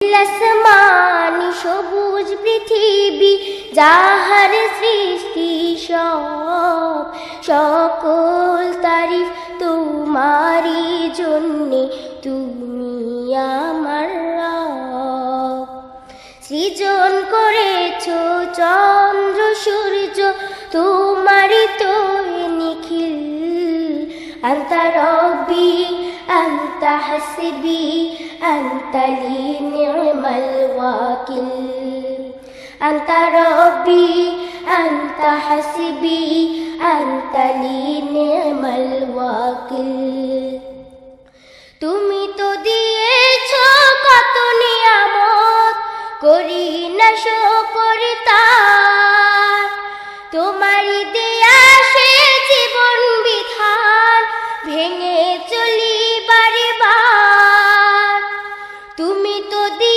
আসমান সবুজ পৃথিবী, যাহার সৃষ্টি সব, সকল তারিফ তোমারই জন্যে তুমি আমার সৃজন করেছ চন্দ্র, সূর্য, তোমারই তো নিখিল। আন্তা রবি আন্তা أنت لي نعم الوكيل أنت ربي أنت حسبي أنت لي نعم الوكيل তুমি তো দিয়েছ কত নিয়ামত করি না শকর তার তোমারই দে